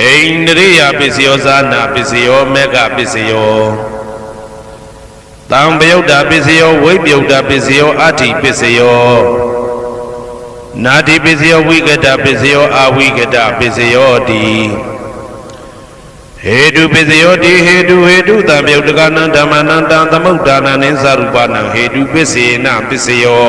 အိန္ဒြိယပစ္စယောဇာနာပစ္စယောမေဃပစ္စယောတံပယုတ်တာပစ္စယောဝိပယုတ်တာပစ္စယောအဋ္ဌိပစ္စယောနာတိပစ္စယောဝိကတပစ္စယောအဝိကတပစ္စယောတိဟေတုပစ္စယောတိဟေတုဟေတုတံပယုတ်တကနံဓမ္မနံတံသမုဒ္ဒါနံနိသရူပနံဟေတုပစ္စေနပစ္စယော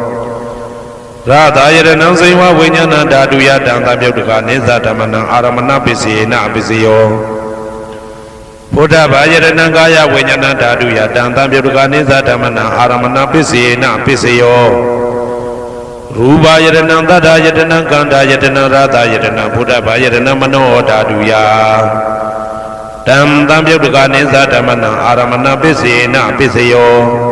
ရသာယရဏံစေဝဝိညာဏဓာတုယတံသံပြုတ်တကနိသဓမ္မနံအာရမဏပစ္စေနပစ္စယောဘုဒ္ဓဘာယရဏံကာယဝိညာဏဓာတုယတံသံပြုတ်တကနိသဓမ္မနံအာရမဏပစ္စေနပစ္စယောရူပယရဏံတတ္တယတနံကန္တာယတနံရသာယတနံဘုဒ္ဓဘာယရဏံမနောဓာတုယတံသံပြုတ်တကနိသဓမ္မနံအာရမဏပစ္စေနပစ္စယော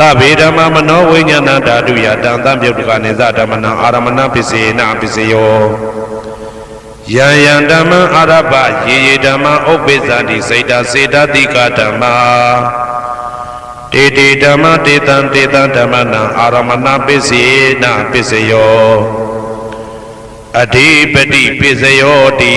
သဗ္ဗေဓမ္မမနောဝိညာဏဓာတုယတံသံပြုတ်တကနိသဓမ္မနံအာရမဏပစ္စေနပစ္စယောယံယံဓမ္မအာရပယေယေဓမ္မဥပ္ပိသန္တိစိတ်တစေတတိကဓမ္မာတေတေဓမ္မတေတံတေတံဓမ္မနံအာရမဏပစ္စေနပစ္စယောအဓိပတိပစ္စယောတိ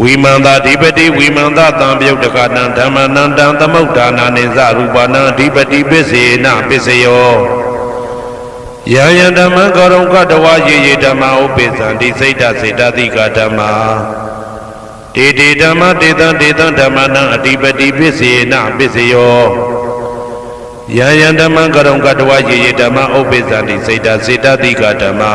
ဝိမန္တာဓိပတိဝိမန္တတံပြုတ်တကနံဓမ္မနံတံသမုဋ္ဌာနာနိသရူပနံအဓိပတိပစ္စေနပစ္စယောယံယံဓမ္မံကောရုံကတဝယေယေဓမ္မဥပိသံတိစိတ်ဓာစေတသိကဓမ္မာတေတေဓမ္မတေတံတေတံဓမ္မနံအဓိပတိပစ္စေနပစ္စယောယံယံဓမ္မံကောရုံကတဝယေယေဓမ္မဥပိသံတိစိတ်ဓာစေတသိကဓမ္မာ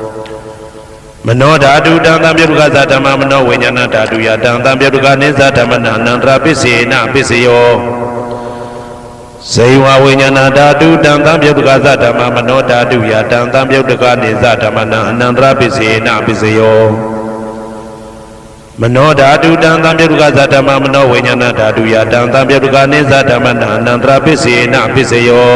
မနောဓာတုတံသံပြုတ်တကသဓမ္မမနောဝိညာဏဓာတုယတံသံပြုတ်တကနေသဓမ္မနံအနန္တရပစ္စယေနပစ္စယောဇေဝဝိညာဏဓာတုတံသံပြုတ်တကသဓမ္မမနောဓာတုယတံသံပြုတ်တကနေသဓမ္မနံအနန္တရပစ္စယေနပစ္စယောမနောဓာတုတံသံပြုတ်တကသဓမ္မမနောဝိညာဏဓာတုယတံသံပြုတ်တကနေသဓမ္မနံအနန္တရပစ္စယေနပစ္စယော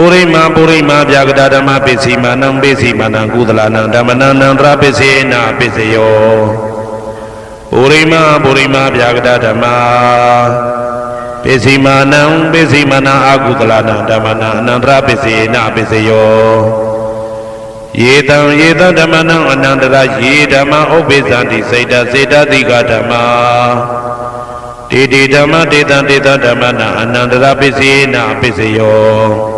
ပုရိမပုရိမဗျာကတဓမ္မပိစီမာနံပိစီမာနံကုသလနံဓမ္မနံနန္တရပိစေနပိစယောပုရိမပုရိမဗျာကတဓမ္မပိစီမာနံပိစီမာနံအာကုသလနံဓမ္မနံအနန္တရပိစေနပိစယောယေတံယေတံဓမ္မနံအနန္တရယေဓမ္မဥပ္ပိသန္တိစေတစေတတိကဓမ္မတေတိဓမ္မတေတံတေတံဓမ္မနံအနန္တရပိစေနပိစယော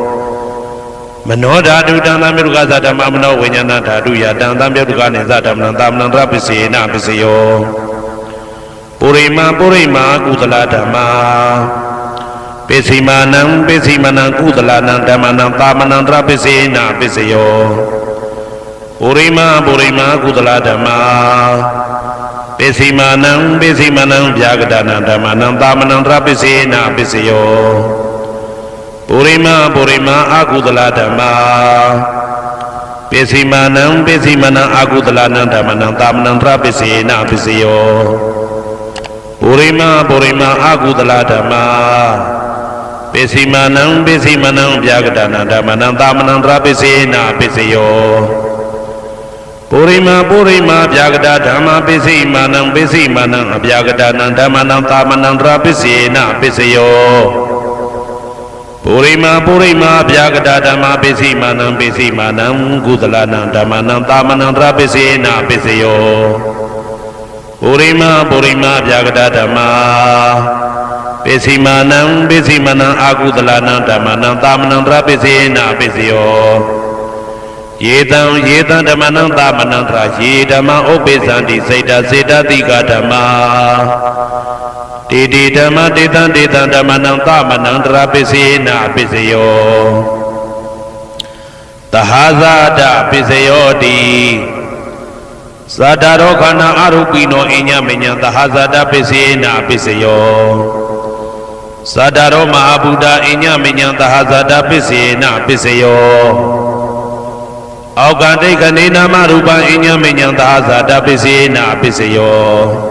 မနောဓာတုတံသံမြုကသဓမ္မမနောဝိညာဏဓာတုယတံသံမြုကနေသဓမ္မနံသာမဏံတရပစ္စေနပစ္စယောပုရိမပုရိမာကုသလဓမ္မာပိစိမာနံပိစိမနံကုသလနံဓမ္မနံသာမဏံတရပစ္စေနပစ္စယောပုရိမပုရိမာကုသလဓမ္မာပိစိမာနံပိစိမနံဗျာကတနံဓမ္မနံသာမဏံတရပစ္စေနပစ္စယော ပုရိမပုရိမအာကုသလဓမ္မာပိစိမာနံပိစိမနံအာကုသလနံဓမ္မနံတာမနံတရပိစေနပိစယောပုရိမပုရိမအာကုသလဓမ္မာပိစိမာနံပိစိမနံဗျာကတနာဓမ္မနံတာမနံတရပိစေနပိစယောပုရိမပုရိမဗျာကတဓမ္မပိစိမာနံပိစိမာနံအဗျာကတနံဓမ္မနံတာမနံတရပိစေနပိစယော ပုရိမာပုရိမာဗျာကတာဓမ္မပိစိမာနံပိစိမာနံကုသလနံဓမ္မနံတာမနံတရပိစေနာပိစယောပုရိမာပုရိမာဗျာကတာဓမ္မပိစိမာနံပိစိမာနံအာကုသလနံဓမ္မနံတာမနံတရပိစေနာပိစယောယေတံယေတံဓမ္မနံတာမနံတရာယေဓမ္မဥပ္ပိသန္တိစေတစေတတိကဓမ္မာ တေတိဓမ္မတေတံတေတံဓမ္မနံသမနံတရာပစ္စေနပစ္စယောတဟာဇာတပစ္စယောတိသတ္တရောခန္ဓာအရုပိနောအညမညံသဟာဇာတပစ္စေနပစ္စယောသတ္တရောမဟာဗုဒ္ဓအညမညံသဟာဇာတပစ္စေနပစ္စယောအောက်ကတိကနေနာမရူပအညမညံသဟာဇာတပစ္စေနပစ္စယော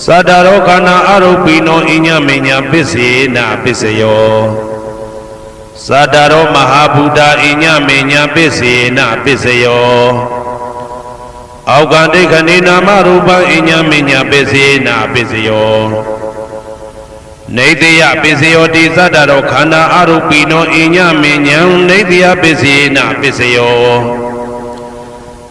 သတ္တရောခန္ဓာအရုပိနောအညမင်းညပစ္စေနာပစ္စယောသတ္တရောမဟာဗုဒ္ဓအညမင်းညပစ္စေနာပစ္စယောအောက်ကဒိဋ္ဌနေနာမရူပအညမင်းညပစ္စေနာပစ္စယောနေတယပစ္စယောတိသတ္တရောခန္ဓာအရုပိနောအညမဉ္ဉံနေတယပစ္စေနပစ္စယော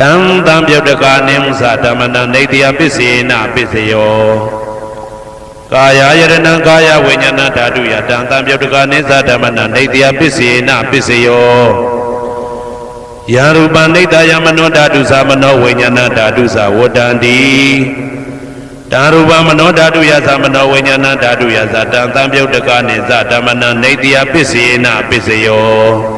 တံတံပြုတ်တကာနိမသဓမ္မနံနေတယပစ္စေနပစ္စယောကာယယရဏံကာယဝိညာဏဓာတုယတံတံပြုတ်တကာနိသဓမ္မနံနေတယပစ္စေနပစ္စယောယရူပနိတယမနောဓာတုသမနောဝိညာဏဓာတုသဝတ္တန္တိတာရူပမနောဓာတုယသမနောဝိညာဏဓာတုယသတံတံပြုတ်တကနိသဓမ္မနံနေတယပစ္စေနပစ္စယော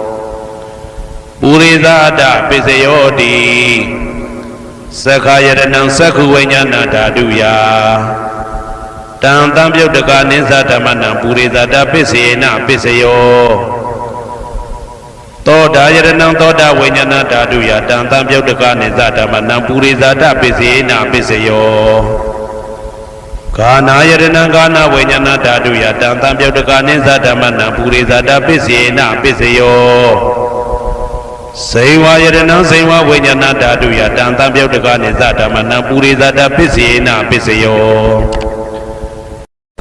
ပုရိသဒပိစယောတိသက္ခာယရဏံသက္ခုဝိညာဏဓာတုယတံတံပြုတ်တကနိသဓမ္မနံပုရိသတာပစ္စေနပစ္စယောသောတာယရဏံသောတာဝိညာဏဓာတုယတံတံပြုတ်တကနိသဓမ္မနံပုရိသတာပစ္စေနပစ္စယောဂာနာယရဏံဂာနာဝိညာဏဓာတုယတံတံပြုတ်တကနိသဓမ္မနံပုရိသတာပစ္စေနပစ္စယော စေဝယရဏံစေဝဝိညာဏဓာတုယတံတံပြုတ်တကနိသဓမ္မနံပုရိသတာပစ္စေနပစ္စယော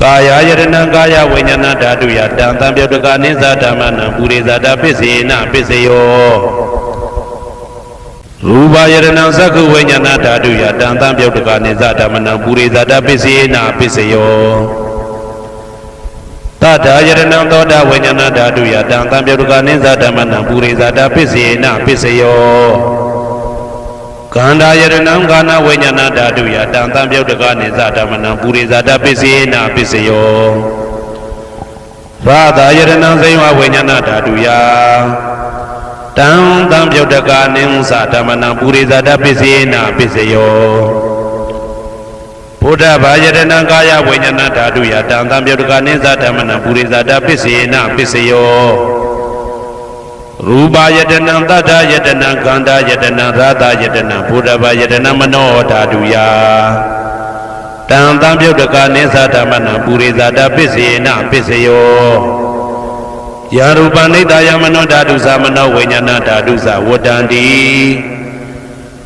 ကာယယရဏံကာယဝိညာဏဓာတုယတံတံပြုတ်တကနိသဓမ္မနံပုရိသတာပစ္စေနပစ္စယောရူပယရဏံသက္ခုဝိညာဏဓာတုယတံတံပြုတ်တကနိသဓမ္မနံပုရိသတာပစ္စေနပစ္စယော တထာယရဏံသောတာဝိညာဏဓာတုယတံတံပြုတ်တကနိသဓမ္မနံပုရိသတာပစ္စေနပစ္စယောကန္တာယရဏံကာနဝိညာဏဓာတုယတံတံပြုတ်တကနိသဓမ္မနံပုရိသတာပစ္စေနပစ္စယောသာသာယတနံစိဝဝိညာဏဓာတုယတံတံပြုတ်တကာနိဉ္စဓမ္မနံပုရိသတပစ္စေနပစ္စယော ဘုဒ္ဓဘာယတနံကာယဝိညာဏဓာတုယတံတံပြုတ်တကာနိဉ္စဓမ္မနံပုရိသတပစ္စေနပစ္စယောရူပယတနံတတ္ထယတနံခန္ဓာယတနံသာသယတနံဘုဒ္ဓဘာယတနံမနောဓာတုယတံတံပြုတ်တကာနိသဓမ္မနံပုရိသတာပစ္စေနပစ္စယောယာရူပနိတယမနောဓာတုသမနောဝိညာဏဓာတုသဝတ္တန္တိ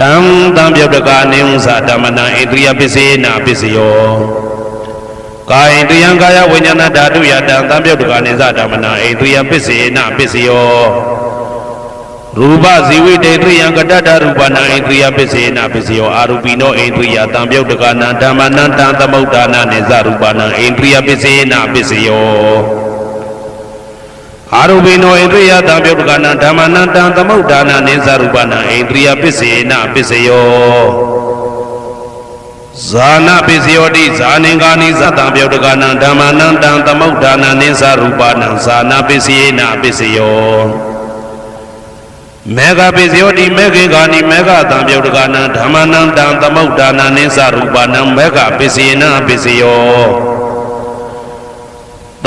တံတံပြုတ်တကနိဉ္စဓမ္မနံဣန္ဒရိယပစ္စေနပစ္စယောကာယိန္ဒရိယံကာယဝိညာဏဓာတုယတံတံပြုတ်တကနိသဓမ္မနံဣန္ဒရိယပစ္စေနပစ္စယောရူပဇီဝိတေတရိယံကတ္တတရူပနာဣန္ဒြိယပစ္စေနပစ္စယောအာရူပိနောဣန္ဒြိယတံပြုတ်တကနာဓမ္မနံတံသမုဋ္ဌာနာနေဇရူပနာဣန္ဒြိယပစ္စေနပစ္စယော အာရူပိနောဣန္ဒြိယတံပြုတ်တကနာဓမ္မနံတံသမုဋ္ဌာနာနေဇရူပနာဣန္ဒြိယပစ္စေနပစ္စယောဇာနာပစ္စယောတိဇာနေကာနိသတံပြုတ်တကနာဓမ္မနံတံသမုဋ္ဌာနာနေဇရူပနာဇာနာပစ္စယေနပစ္စယောမေဃပိစယောတိမေခေကာနိမေဃတံပြုတ်တကနံဓမ္မနံတံသမုဋ္ဌာနံနိသရူပနံမေဃပိစေနပိစယော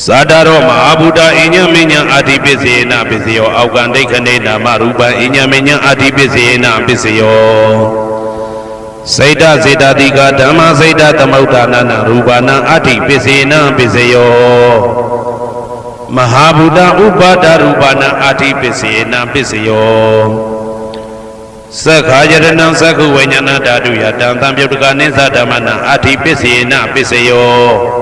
သတ္တရောမဟာဗုဒ္ဓအညမေညံအတ္တိပစ္စေနပစ္စယောအောက်ကံဒိဋ္ဌနေနာမရူပံအညမေညံအတ္တိပစ္စေနပစ္စယောစိတ်တစေတတိကဓမ္မစိတ်တသမုဋ္ဌာနနာရူပနာအတ္တိပစ္စေနပစ္စယောမဟာဗုဒ္ဓဥပါဒရူပနာအတ္တိပစ္စေနပစ္စယောသက္ခာယရဏံသက္ခုဝိညာဏဓာတုယတံတံပြုတ်တကနိသဓမ္မနံအဋ္ဌိပစ္စေနပစ္စယော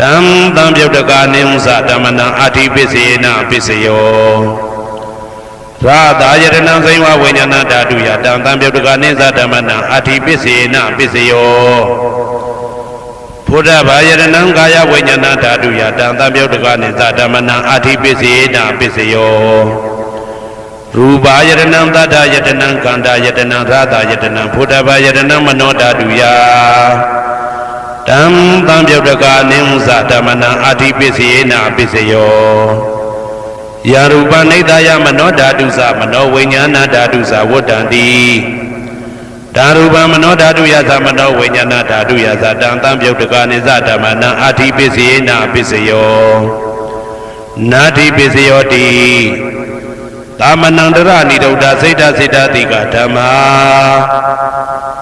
တံတံပြုတ်တကနိသဓမ္မနံအာတိပစ္စေနပစ္စယောရာသာယရဏံဇိဝဝိညာဏဓာတုယာတံတံပြုတ်တကနိသဓမ္မနံအာတိပစ္စေနပစ္စယောဘုဒ္ဓဘာယရဏံကာယဝိညာဏဓာတုယတံတံပြုတ်တကနိသဓမ္မနံအာတိပစ္စေနာပစ္စယောရူပါယရဏံသတ္တယတနံကန္တာယတနံသာတာယတနံဘုဒ္ဓဘာယရဏံမနောဓာတုယ တံတံပြုတ်တကနိသဓမ္မနံအာတိပစ္စေနာပစ္စယောယရူပနိဒာယမနောဓာတုသမနောဝိညာဏဓာတုသဝတ္တံတိဓာရူပမနောဓာတုယသမနောဝိညာဏဓာတုယသတံတံပြုတ်တကနိသဓမ္မနံအာတိပစ္စယေနာပစ္စယောနာတိပစ္စယောတိသာမဏံတရဏိဒုဒ္ဓစိတ်တစိတ်တတိကဓမ္မာ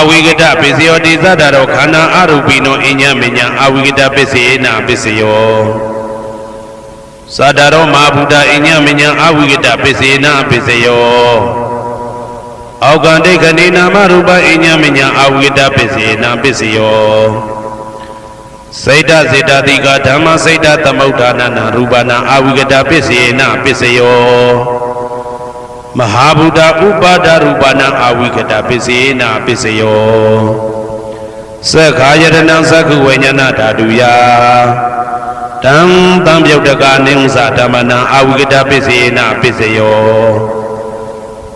အဝိကတပစ္စယောတိသတ္တရောခန္ဓာအရူပိနောအညမညာအဝိကတပစ္စေနပစ္စယောသတ္တရောမဟာဗုဒ္ဓအညမညာအဝိကတပစ္စေနပစ္စယောအောက်ကံဒိဋ္ဌိနာမရူပအညမညာအဝိကတပစ္စေနပစ္စယောစိတ်တစေတတိကဓမ္မစိတ်တသမုဋ္ဌာနနာရူပနာအာဝိကတပစ္စေနပစ္စယော မဟာဗုဒ္ဓဥပါဒရူပနာအာဝိကတပစ္စေနပစ္စယောသက္ခာယတနံသက္ခုဝိညာဏဓာတုယတံတံပြုတ်တကနိသဓမ္မနံအာဝိကတပစ္စေနပစ္စယော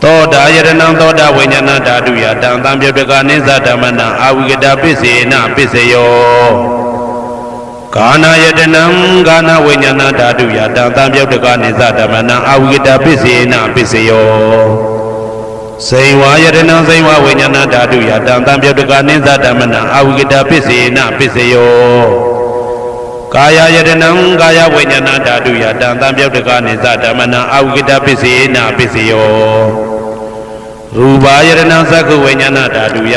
သောတာယတနံသောတာဝိညာဏဓာတုယတံတံပြုတ်တကနိသဓမ္မနံအာဝိကတပစ္စေနပစ္စယော ကာနာယတနံကာနဝိညာဏဓာတုယတံတံပြုတ်တကနိသဓမ္မနံအာဝိကတပစ္စေနပစ္စယောဇိဝယတနံဇိဝဝိညာဏဓာတုယတံတံပြုတ်တကနိသဓမ္မနံအာဝိကတပစ္စေနပစ္စယောကာယယတနံကာယဝိညာဏဓာတုယတံတံပြုတ်တကနိသဓမ္မနံအာဝိကတပစ္စေနပစ္စယောရူပယတနံသက္ခဝိညာဏဓာတုယ